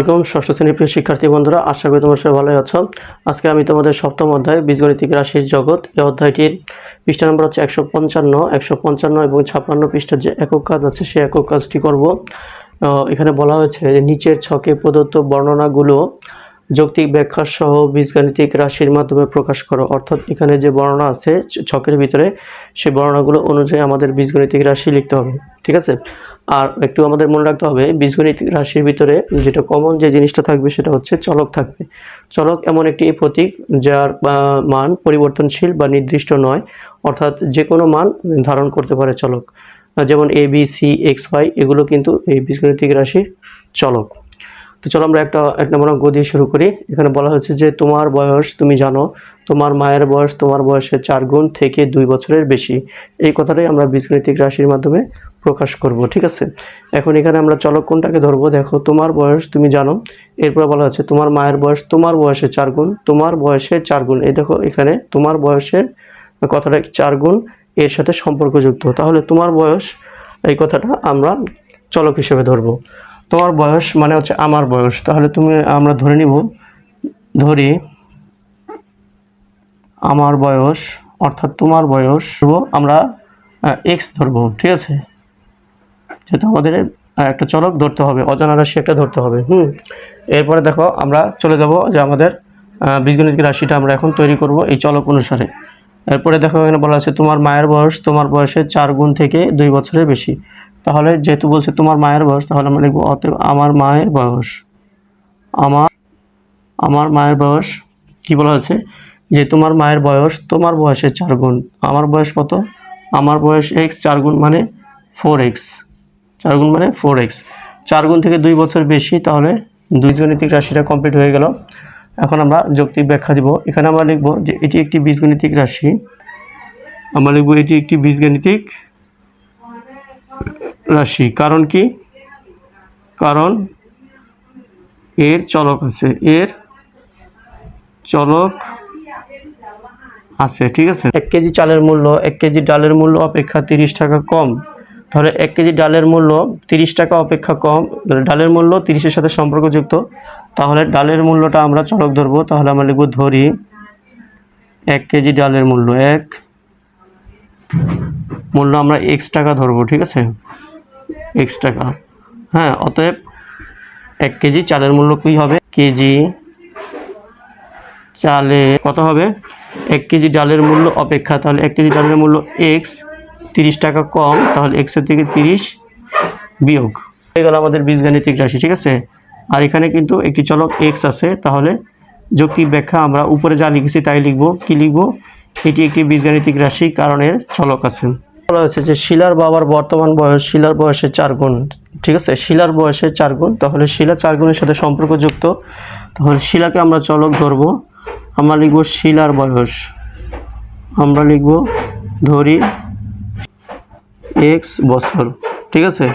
আসসালামাইকুম ষষ্ঠ শ্রেণির প্রিয় শিক্ষার্থী বন্ধুরা, আশা করি তোমার সবাই ভালোই আছো। আজকে আমি তোমাদের সপ্তম অধ্যায়, বীজগণিতিক রাশির জগৎ। এই অধ্যায়টির পৃষ্ঠা নম্বর হচ্ছে একশো পঞ্চান্ন একশো পঞ্চান্ন এবং ছাপ্পান্ন পৃষ্ঠার যে একক কাজ আছে, সেই একক কাজটি করব। এখানে বলা হয়েছে যে নিচের ছকে প্রদত্ত বর্ণনাগুলো যৌক্তিক ব্যাখ্যা সহ বীজগাণিতিক রাশির মাধ্যমে প্রকাশ করো। অর্থাৎ এখানে যে বর্ণনা আছে ছকের ভিতরে, সেই বর্ণনাগুলো অনুযায়ী আমাদের বীজগণিতিক রাশি লিখতে হবে, ঠিক আছে? আর একটু আমাদের মনে রাখতে হবে, বীজগণিতিক রাশির ভিতরে যেটা কমন যে জিনিসটা থাকবে সেটা হচ্ছে চলক থাকবে। চলক এমন একটি প্রতীক যার মান পরিবর্তনশীল বা নির্দিষ্ট নয়, অর্থাৎ যে কোনো মান ধারণ করতে পারে চলক। যেমন A B C X Y এগুলো কিন্তু এই বীজগণিতিক রাশির চলক। তো চলো আমরা একটা, এক নম্বর অঙ্ক দিয়ে শুরু করি। এখানে বলা হচ্ছে যে, তোমার বয়স, তুমি জানো, তোমার মায়ের বয়স, তোমার বয়সের চার গুণ থেকে দুই বছরের বেশি। এই কথাটাই আমরা বীজগণিতিক রাশির মাধ্যমে প্রকাশ করব, ঠিক আছে? এখন এখানে আমরা চলক কোনটাকে ধরবো? দেখো, তোমার বয়স, তুমি জানো। এরপর বলা হচ্ছে তোমার মায়ের বয়স, তোমার বয়সের চার গুণ, তোমার বয়সের চার গুণ। এই দেখো, এখানে তোমার বয়সের কথাটা চার গুণ, এর সাথে সম্পর্কযুক্ত। তাহলে তোমার বয়স, এই কথাটা আমরা চলক হিসেবে ধরবো। তোমার বয়স মানে হচ্ছে আমার বয়স। তাহলে তুমি, আমরা ধরে নিব, ধরি আমার বয়স, অর্থাৎ তোমার বয়স আমরা এক্স ধরবো, ঠিক আছে? যেহেতু আমাদের একটা চলক ধরতে হবে, অজানা রাশি একটা ধরতে হবে, হুম? এরপরে দেখো, আমরা চলে যাব যে আমাদের বীজগণিত রাশিটা আমরা এখন তৈরি করব এই চলক অনুসারে। এরপরে দেখো, এখানে বলা আছে তোমার মায়ের বয়স, তোমার বয়সের চার গুণ থেকে দুই বছরের বেশি। তাহলে যেহেতু বলছে তোমার মায়ের বয়স, তাহলে আমরা লিখব অতএব আমার মায়ের বয়স। আমার আমার মায়ের বয়স, কি বলা হচ্ছে যে তোমার মায়ের বয়স, তোমার বয়সের চার গুণ। আমার বয়স কত? আমার বয়স এক্স চার গুণ মানে ফোর এক্স চার গুণ মানে ফোর এক্স চার গুণ থেকে দুই বছর বেশি, তাহলে দুই গণিতিক রাশিটা কমপ্লিট হয়ে গেল। এখন আমরা যৌক্তিক ব্যাখ্যা দিব। এখানে আমরা লিখব যে এটি একটি বীজগণিতিক রাশি। আমরা লিখব এটি একটি বীজগণিতিক রাশি। কারণ কি? কারণ এর চলক আছে, এর চলক আছে, ঠিক আছে? এক কেজি চালের মূল্য, এক কেজি ডালের মূল্য অপেক্ষা তিরিশ টাকা কম। তাহলে এক কেজি ডালের মূল্য তিরিশ টাকা অপেক্ষা কম ডালের মূল্য তিরিশের সাথে সম্পর্কযুক্ত, তাহলে ডালের মূল্যটা আমরা চলক ধরবো, তাহলে আমরা লিখব ধরি এক কেজি ডালের মূল্য, এক মূল্য আমরা এক্স টাকা ধরবো, ঠিক আছে? এক্স টাকা। হ্যাঁ অতএব এক কেজি চালের মূল্য কী হবে? কেজি চালে কত হবে? এক কেজি ডালের মূল্য অপেক্ষা, তাহলে এক কেজি ডালের মূল্য এক্স তিরিশ টাকা কম, তাহলে এক্সের থেকে তিরিশ বিয়োগ। হয়ে গেল আমাদের বীজগাণিতিক রাশি, ঠিক আছে? আর এখানে কিন্তু একটি চলক এক্স আছে, তাহলে যৌক্তিক ব্যাখ্যা আমরা উপরে যা লিখেছি তাই লিখব। কি লিখব? এটি একটি বীজগাণিতিক রাশি কারণের চলক আছে। বলা হয়েছে যে শিলার বাবার বর্তমান বয়স, শিলার বয়সের চার গুণ, ঠিক আছে? শিলার বয়সের চার গুণ, তাহলে শিলা চার গুণের সাথে সম্পর্কযুক্ত। তাহলে শিলাকে আমরা চলক ধরবো। আমরা লিখব শিলার বয়স। আমরা লিখব ধরি এক্স বছর, ঠিক আছে?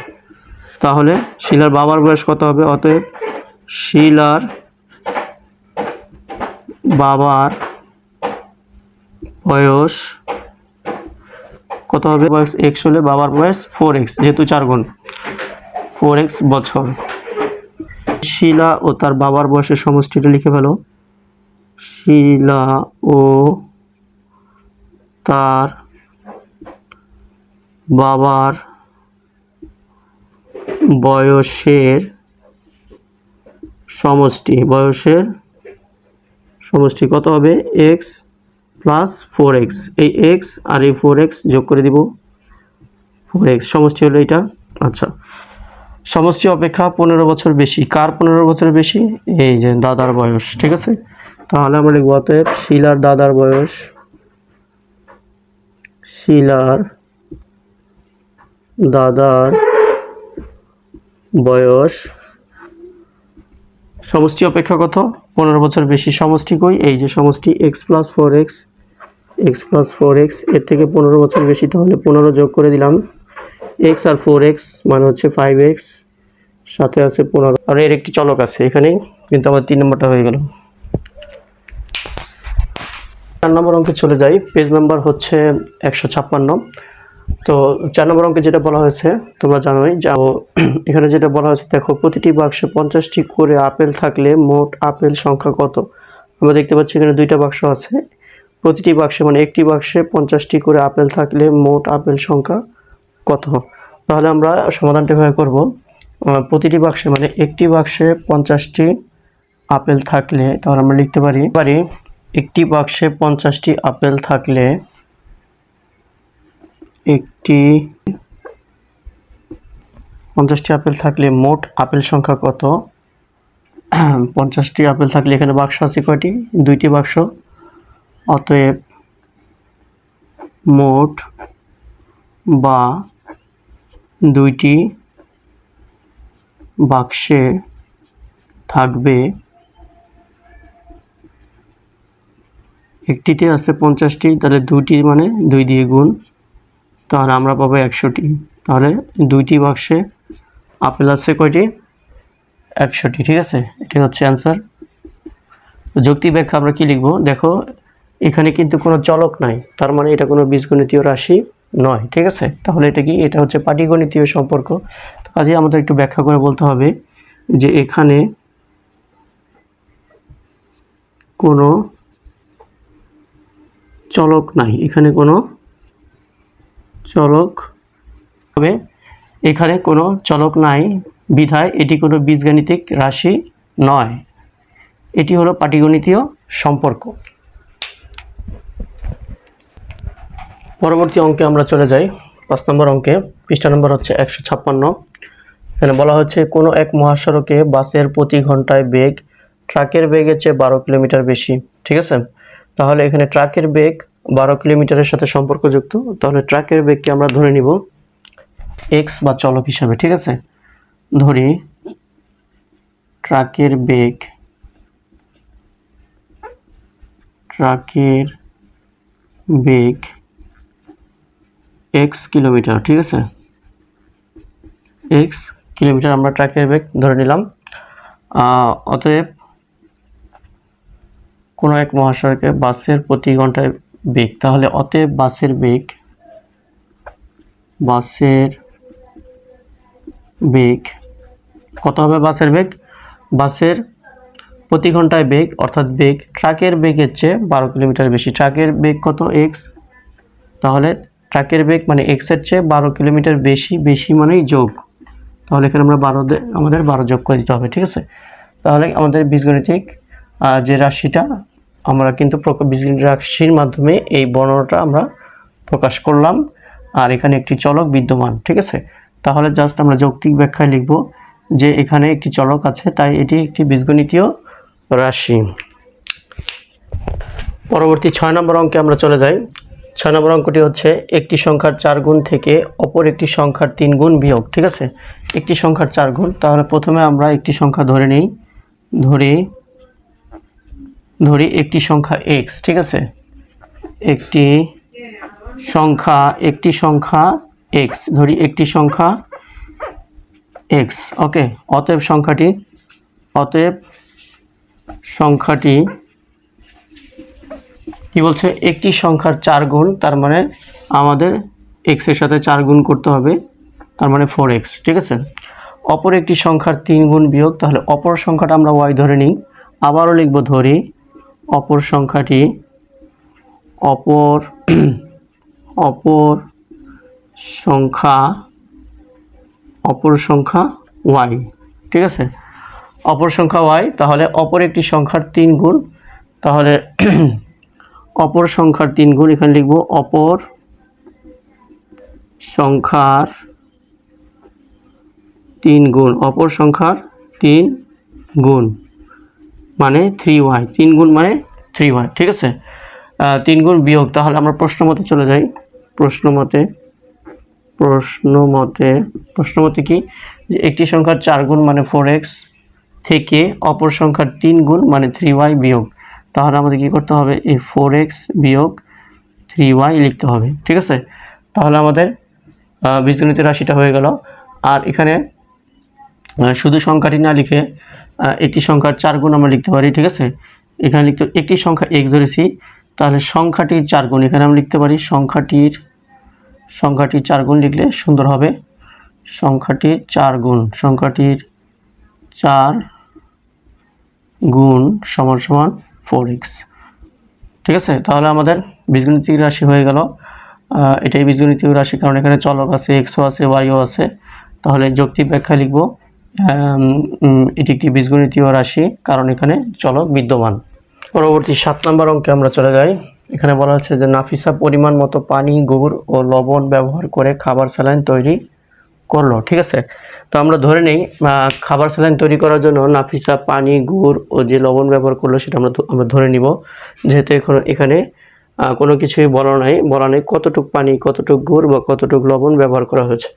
তাহলে শিলার বাবার বয়স কত হবে? অতএব শিলার বাবার বয়স কত হবে? বয়স এক্স হলে বাবার বয়স ফোর এক্স যেহেতু চার গুণ। ফোর এক্স বছর। শিলা ও তার বাবার বয়সের সমষ্টিটা লিখে ফেলো। শিলা ও তার বাবার বয়সের সমষ্টি। বয়সের সমষ্টি কত হবে? এক্স প্লাস ফোর এক্স এই এক্স আর এই ফোর এক্স যোগ করে দিব। ফোর এক্স সমষ্টি হলো এটা। আচ্ছা সমষ্টি অপেক্ষা পনেরো বছর বেশি। কার পনেরো বছর বেশি? এই যে দাদার বয়স, ঠিক আছে? তাহলে আমরা লিখব অতএব শিলার দাদার বয়স, শিলার দাদার বয়স, সমষ্টি অপেক্ষা কত? পনেরো বছর বেশি। সমষ্টি কই? এই যে সমষ্টি X plus four X X plus four এক্সের থেকে পনেরো বছর বেশি, তাহলে পনেরো যোগ করে দিলাম। এক্স আর ফোর এক্স মানে হচ্ছে ফাইভ এক্স সাথে আছে পনেরো। আর এর একটি চলক আছে এখানেই কিন্তু আমার তিন নম্বরটা হয়ে গেল। চার নম্বর অঙ্কে চলে যাই পেজ নাম্বার হচ্ছে একশো ছাপ্পান্ন। তো চার নম্বর অঙ্কে যেটা বলা হয়েছে, তোমরা জানোই যাও এখানে যেটা বলা হয়েছে, দেখো, প্রতিটি বাক্সে পঞ্চাশটি করে আপেল থাকলে মোট আপেল সংখ্যা কত? আমরা দেখতে পাচ্ছি এখানে দুইটা বাক্স আছে। প্রতিটি বাক্সে মানে একটি বাক্সে পঞ্চাশটি করে আপেল থাকলে মোট আপেল সংখ্যা কত? তাহলে আমরা সমাধানটা এভাবে করব। প্রতিটি বাক্সে মানে একটি বাক্সে পঞ্চাশটি আপেল থাকলে, তাহলে আমরা লিখতে পারি পারি একটি বাক্সে পঞ্চাশটি আপেল থাকলে একটি পঞ্চাশটি আপেল থাকলে মোট আপেল সংখ্যা কত? পঞ্চাশটি আপেল থাকলে এখানে বাক্স আছে কয়টি? দুইটি বাক্স। অতএব মোট বা দুইটি বাক্সে থাকবে একটিতে আছে পঞ্চাশটি, তাহলে দুইটি মানে দুই দিয়ে গুণ, তাহলে আমরা পাবো একশোটি। তাহলে দুইটি বাক্সে আপেল আছে কয়টি? একশোটি, ঠিক আছে? এটি হচ্ছে অ্যান্সার যুক্তি ব্যাখ্যা আমরা কি লিখব? দেখো এখানে কিন্তু কোনো চলক নাই। তার মানে এটা কোনো বীজগণিতীয় রাশি নয়, ঠিক আছে? তাহলে এটা কি? এটা হচ্ছে পাটিগণিতীয় সম্পর্ক। তো কাজে আমাদের একটু ব্যাখ্যা করে বলতে হবে যে এখানে কোনো চলক নাই। এখানে কোনো চলক হবে। এখানে কোনো চলক নাই। বিধায় এটি কোনো বীজগাণিতিক রাশি নয়। এটি হলো পাটিগণিতীয় সম্পর্ক। পরবর্তী অঙ্কে আমরা চলে যাই। পাঁচ নম্বর অঙ্কে, পৃষ্ঠা নম্বর হচ্ছে একশো ছাপ্পান্ন। এখানে বলা হচ্ছে, কোনো এক মহাসড়কে বাসের প্রতি ঘন্টায় বেগ ট্রাকের বেগের চেয়ে বারো কিলোমিটার বেশি। ঠিক আছে? তাহলে এখানে ট্রাকের বেগ বারো কিলোমিটারের সাথে সম্পর্কযুক্ত। তাহলে ট্রাকের বেগকে আমরা ধরে নিব এক্স বা চলক হিসাবে। ঠিক আছে? ধরি ট্রাকের বেগ ট্রাকের বেগ এক্স কিলোমিটার ঠিক আছে? এক্স কিলোমিটার আমরা ট্রাকের বেগ ধরে নিলাম। অতএব কোনো এক মহাসড়কে বাসের প্রতি ঘন্টায় বেগ তাহলে অতএব বাসের বেগ বাসের বেগ কত হবে বাসের বেগ বাসের প্রতি ঘন্টায় বেগ অর্থাৎ বেগ ট্রাকের বেগের চেয়ে বারো কিলোমিটার বেশি। ট্রাকের বেগ কত? এক্স তাহলে ট্রাকের বেগ মানে এক্সের চেয়ে বারো কিলোমিটার বেশি বেশি মানেই যোগ। তাহলে এখানে আমরা বারো আমাদের বারো যোগ করে দিতে হবে, ঠিক আছে? তাহলে আমাদের বীজগণিতিক যে রাশিটা, আমরা কিন্তু বীজগণিত রাশির মাধ্যমে এই বর্ণনাটা আমরা প্রকাশ করলাম। আর এখানে একটি চলক বিদ্যমান, ঠিক আছে? তাহলে জাস্ট আমরা যৌক্তিক ব্যাখ্যায় লিখব যে এখানে একটি চলক আছে, তাই এটি একটি বীজগণিতীয় রাশি। পরবর্তী ছয় নম্বর অঙ্কে আমরা চলে যাই। ছয় নম্বর অঙ্কটি হচ্ছে একটি সংখ্যার চার গুণ থেকে অপর একটি সংখ্যার তিন গুণ বিয়োগ, ঠিক আছে? একটি সংখ্যার চার গুণ, তাহলে প্রথমে আমরা একটি সংখ্যা ধরে নিই, ধরি ধরি একটি সংখ্যা এক্স ঠিক আছে? একটি সংখ্যা একটি সংখ্যা এক্স ধরি একটি সংখ্যা এক্স ওকে অতএব সংখ্যাটি অতএব সংখ্যাটি কি বলছে? একটি সংখ্যার চার গুণ, তার মানে আমাদের এক্সের সাথে চার গুণ করতে হবে, তার মানে ফোর এক্স ঠিক আছে? অপর একটি সংখ্যার তিন গুণ বিয়োগ, তাহলে অপর সংখ্যাটা আমরা ওয়াই ধরে নিই, আবারও লিখব ধরি, অপর সংখ্যাটি অপর অপর সংখ্যা অপর সংখ্যা ওয়াই ঠিক আছে? অপর সংখ্যা ওয়াই তাহলে অপর একটি সংখ্যার তিন গুণ, তাহলে অপর সংখ্যার তিন গুণ, এখানে লিখব অপর সংখ্যার তিন গুণ, অপর সংখ্যার তিন গুণ মানে থ্রি ওয়াই তিন গুণ মানে থ্রি ওয়াই ঠিক আছে? তিন গুণ বিয়োগ, তাহলে আমরা প্রশ্ন মতে চলে যাই। প্রশ্ন মতে প্রশ্ন মতে প্রশ্ন মতে কি? একটি সংখ্যার চার গুণ মানে ফোর এক্স থেকে অপর সংখ্যার তিন গুণ মানে থ্রি ওয়াই বিয়োগ। তাহলে আমাদের কী করতে হবে? এই ফোর এক্স বিয়োগ থ্রি ওয়াই লিখতে হবে ঠিক আছে? তাহলে আমাদের আহ, বীজগণিতের রাশিটা হয়ে গেল। আর এখানে শুধু সংখ্যাটি না লিখে একটি সংখ্যার চার গুণ আমরা লিখতে পারি ঠিক আছে? এখানে লিখতে একটি সংখ্যা এক্স ধরেছি তাহলে সংখ্যাটির চার গুণ এখানে আমরা লিখতে পারি সংখ্যাটির সংখ্যাটি চার গুণ লিখলে সুন্দর হবে। সংখ্যাটি চার গুণ সংখ্যাটির চার গুণ সমান সমান ফোর এক্স ঠিক আছে? তাহলে আমাদের বীজগণিতিক রাশি হয়ে গেল। এটাই বীজগণিতিক রাশি, কারণ এখানে চলক আছে এক্সও আছে ওয়াইও আছে। তাহলে যৌক্তিক ব্যাখ্যা লিখব। এটি একটি বীজগণিতীয় রাশি, কারণ এখানে চলক বিদ্যমান। পরবর্তী সাত নম্বর অঙ্কে আমরা চলে যাই। এখানে বলা হচ্ছে যে, নাফিসা পরিমাণ মতো পানি, গুড় ও লবণ ব্যবহার করে খাবার স্যালাইন তৈরি করল, ঠিক আছে? তো আমরা ধরে নেই খাবার স্যালাইন তৈরি করার জন্য নাফিসা, পানি, গুড় ও যে লবণ ব্যবহার করল সেটা আমরা আমরা ধরে নিব। যেহেতু এখন, এখানে কোনো কিছুই বলা নাই, বলা নেই কতটুক পানি, কতটুক গুড় বা কতটুক লবণ ব্যবহার করা হয়েছে।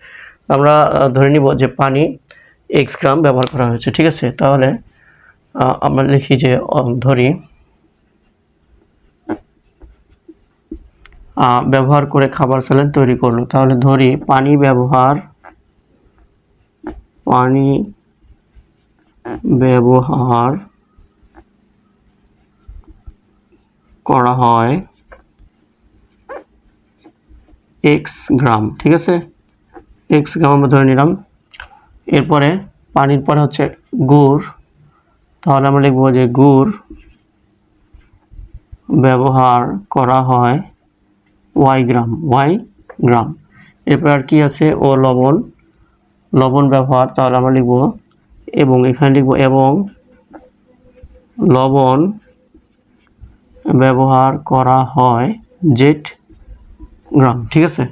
আমরা ধরে নিব যে পানি এক্স গ্রাম ব্যবহার করা হয়েছে, ঠিক আছে? তাহলে আমরা লিখি যে ধরি ব্যবহার করে খাবার স্যালাইন তৈরি করল। তাহলে ধরি পানি ব্যবহার পানি ব্যবহার করা হয় এক্স গ্রাম, ঠিক আছে? এক্স গ্রাম আমরা ধরে নিলাম। এরপরে পানির পরে হচ্ছে গুড়। তাহলে আমরা লিখব যে গুড় ব্যবহার করা হয় ওয়াই গ্রাম ওয়াই গ্রাম। এরপর আর কি আছে? ও, লবণ। লবণ ব্যবহার, তাহলে আমরা লিখব এবং এখানে লিখব এবং লবণ ব্যবহার করা হয় জেট গ্রাম, ঠিক আছে?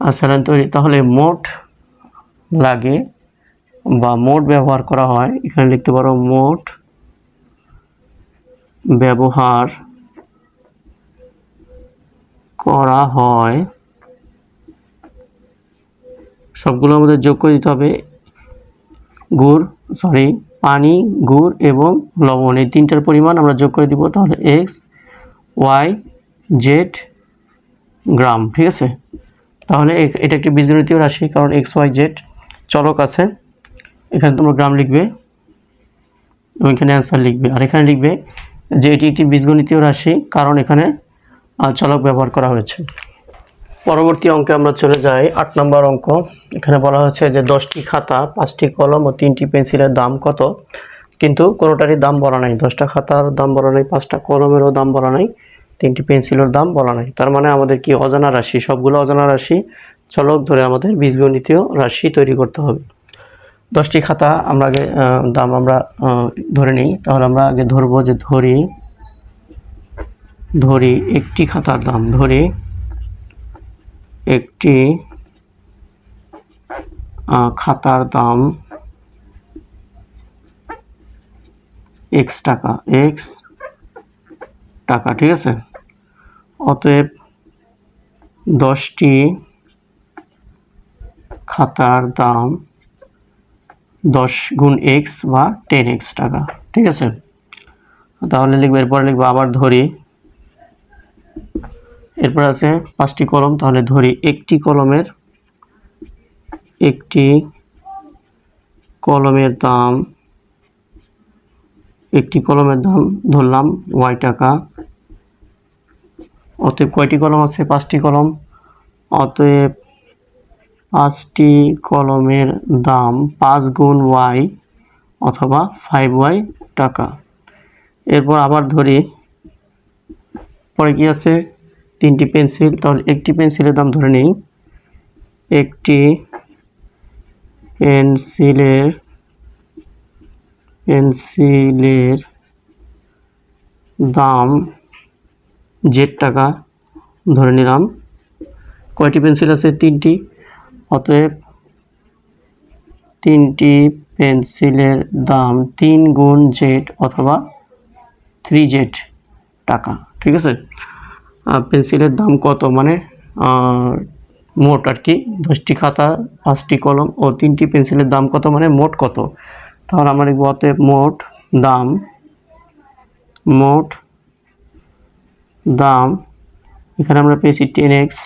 আর স্যালাইন তৈরি, তাহলে মোট লাগে বা মোট ব্যবহার করা হয়, এখানে লিখতে পারো মোট ব্যবহার করা হয় সবগুলো আমাদের যোগ করে দিতে হবে গুড় সরি পানি, গুড় এবং লবণ। এই তিনটার পরিমাণ আমরা যোগ করে দিব তাহলে এক্স ওয়াই জেড গ্রাম, ঠিক আছে? তাহলে এটা একটি বীজগণিতীয় রাশি, কারণ এক্স ওয়াই জেড চলক আছে। এখানে তোমরা গ্রাম লিখবে, এবং এখানে অ্যান্সার লিখবে। আর এখানে লিখবে যে এটি একটি বীজগণিতীয় রাশি, কারণ এখানে চলক ব্যবহার করা হয়েছে। পরবর্তী অঙ্কে আমরা চলে যাই। আট নম্বর অঙ্ক। এখানে বলা হয়েছে যে দশটি খাতা, পাঁচটি কলম ও তিনটি পেন্সিলের দাম কত? কিন্তু কোনোটারই দাম বলা নাই। দশটা খাতার দাম বলা নাই, পাঁচটা কলমেরও দাম বলা নাই, তিনটি পেন্সিলের দাম বলা নাই। তার মানে আমাদের কি অজানা রাশি? সবগুলো অজানা রাশি। চলক ধরে আমাদের বীজগণিতীয় রাশি তৈরি করতে হবে। দশটি খাতা আমরা আগে দাম আমরা ধরে নিই। তাহলে আমরা আগে ধরবো যে ধরি ধরি একটি খাতার দাম, ধরি একটি খাতার দাম এক্স টাকা এক্স টাকা, ঠিক আছে? অতএব দশটি খাতার দাম দশ গুণ এক্স বা টেন এক্স টাকা, ঠিক আছে? তাহলে লিখব, এরপরে লিখব, আবার ধরি। এরপর আছে পাঁচটি কলম, তাহলে ধরি একটি কলমের একটি কলমের দাম, একটি কলমের দাম ধরলাম ওয়াই টাকা। অতএব কয়টি কলম আছে? পাঁচটি কলম। অতএব পাঁচটি কলমের দাম পাঁচ গুণ ওয়াই অথবা ফাইভ ওয়াই টাকা। এরপর আবার ধরি, পরে কি আছে? তিনটি পেন্সিল, তাহলে একটি পেন্সিলের দাম ধরে নেই। একটি পেন্সিলের পেন্সিলের দাম জেড টাকা ধরে নিলাম। কয়টি পেন্সিল আছে? তিনটি। অতএব তিনটি পেন্সিলের দাম তিন গুণ জেড অথবা থ্রি জেড টাকা, ঠিক আছে? পেন্সিলের দাম কত? মানে মোট আর কি, দশটি খাতা, পাঁচটি কলম ও তিনটি পেন্সিলের দাম কত? মানে মোট কত? তাহলে আমরা লিখব অতএব মোট দাম মোট দাম, এখানে আমরা পেয়েছি টেন এক্স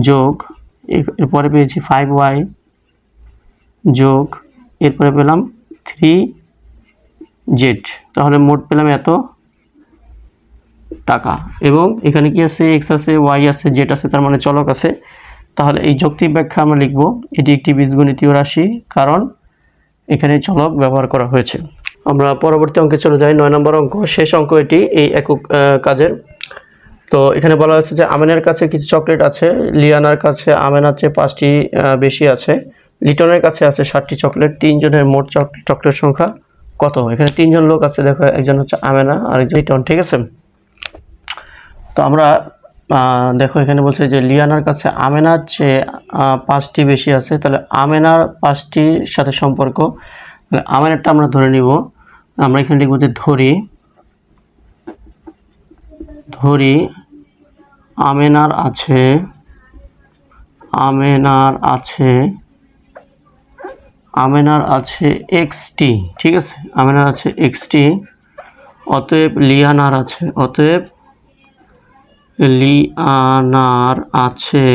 যোগ, এর- এরপরে পেয়েছি ফাইভ ওয়াই যোগ, এরপরে পেলাম থ্রি জেড তাহলে মোট পেলাম এত? টাকা। এবং এখানে কি আছে? এক্স আছে ওয়াই আছে জেড আছে, তার মানে চলক আছে। তাহলে এই যৌক্তিক ব্যাখ্যা আমরা লিখব। এটি একটি বীজগণিতীয় রাশি, কারণ এখানে চলক ব্যবহার করা হয়েছে। আমরা পরবর্তী অঙ্কে চলে যাই। নয় নম্বর অঙ্ক, শেষ অঙ্ক এটি, এই একক কাজের। তো এখানে বলা হয়েছে যে আমেনের কাছে কিছু চকলেট আছে, লিয়ানার কাছে আমেনার চেয়ে পাঁচটি বেশি আছে, লিটনের কাছে আছে ষাটটি চকলেট, তিনজনের মোট চক- চকলেট সংখ্যা কত? এখানে তিনজন লোক আছে, দেখো, একজন হচ্ছে আমেনা আর একজন লিটন, ঠিক আছে? তো আমরা দেখো এখানে বলছে যে লিয়ানার কাছে আমেনার চেয়ে পাঁচটি বেশি আছে। তাহলে আমেনার পাঁচটির সাথে সম্পর্ক। আমেনারটা আমরা ধরে নিব। আমরা এখানে লিখব যে ধরি ধরি আমেনার আছে আমেনার আছে আমেনার আছে এক্সটি, ঠিক আছে? আমেনার আছে এক্সটি, অতএব লিয়ানার আছে, অতএব লিয়ানার আছে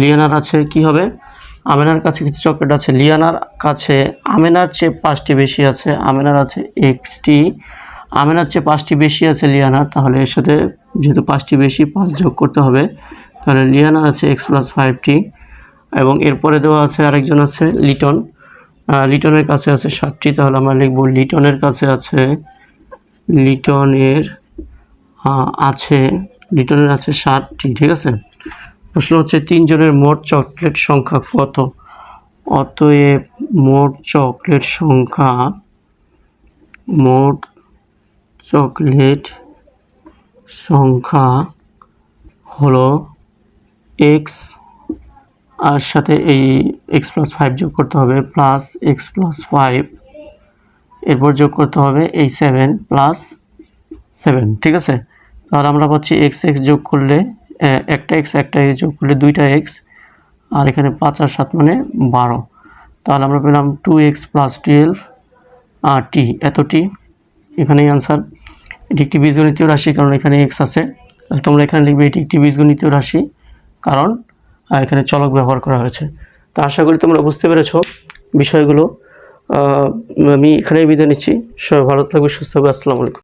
লিয়ানার আছে কি হবে? আমেনার কাছে কিছু চকলেট আছে। লিয়ানার কাছে, আমেনার চেয়ে পাঁচটি বেশি আছে, আমেনার আছে এক্সটি আমেনার চেয়ে পাঁচটি বেশি আছে লিয়ানার, তাহলে এর সাথে যেহেতু পাঁচটি বেশি, পাঁচ যোগ করতে হবে, তাহলে লিয়ানার আছে এক্স প্লাস ফাইভটি এবং এরপরে দেওয়া আছে আরেকজন আছে লিটন। লিটনের কাছে আছে সাতটি, তাহলে আমরা লিখব লিটনের কাছে আছে, লিটনের আছে লিটনের আছে ষাটটি ঠিক আছে? প্রশ্ন হচ্ছে, তিনজনের মোট চকলেট সংখ্যা কত? অতএব মোট চকলেট সংখ্যা, মোট চকলেট সংখ্যা হলো এক্স আর সাথে এই এক্স প্লাস ফাইভ যোগ করতে হবে প্লাস এক্স প্লাস ফাইভ এরপর যোগ করতে হবে এই সেভেন প্লাস সেভেন ঠিক আছে? তাহলে আমরা পাচ্ছি এক্স এক্স যোগ করলে একটা এক্স একটা এক্স যোগ করলে দুইটা এক্স আর এখানে পাঁচ আর সাত মানে বারো। তাহলে আমরা পেলাম টু এক্স প্লাস টুয়েলভ আর টি এত টি এখানেই আনসার এটি একটি বীজগণিতীয় রাশি, কারণ এখানে এক্স আছে। তোমরা এখানে লিখবে এটি একটি বীজগণিতীয় রাশি, কারণ এখানে চলক ব্যবহার করা হয়েছে। তো আশা করি তোমরা বুঝতে পেরেছ বিষয়গুলো। আমি এখানেই বিদায় নিচ্ছি। সবাই ভালো থাকবে, সুস্থ থাকবে। আসসালামু আলাইকুম।